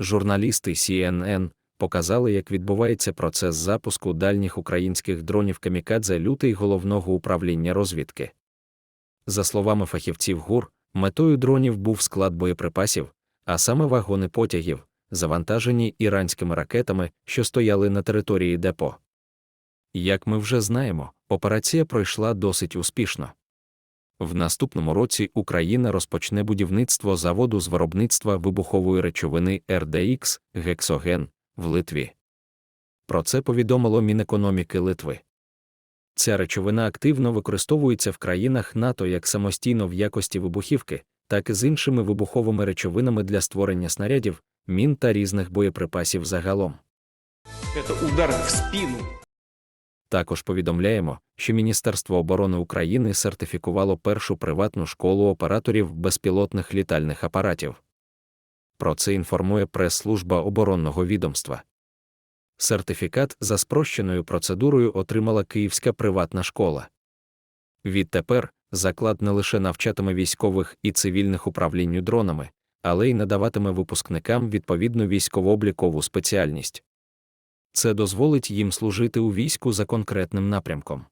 журналісти CNN показали, як відбувається процес запуску дальніх українських дронів камікадзе лютий головного управління розвідки. За словами фахівців ГУР, метою дронів був склад боєприпасів, а саме вагони потягів, завантажені іранськими ракетами, що стояли на території депо. Як ми вже знаємо, операція пройшла досить успішно. В наступному році Україна розпочне будівництво заводу з виробництва вибухової речовини RDX Гексоген в Литві. Про це повідомило Мінекономіки Литви. Ця речовина активно використовується в країнах НАТО як самостійно в якості вибухівки, так і з іншими вибуховими речовинами для створення снарядів, мін та різних боєприпасів загалом. Это удар в спину. Також повідомляємо, що Міністерство оборони України сертифікувало першу приватну школу операторів безпілотних літальних апаратів. Про це інформує прес-служба оборонного відомства. Сертифікат за спрощеною процедурою отримала Київська приватна школа. Відтепер заклад не лише навчатиме військових і цивільних управлінню дронами, але й надаватиме випускникам відповідну військово-облікову спеціальність. Це дозволить їм служити у війську за конкретним напрямком.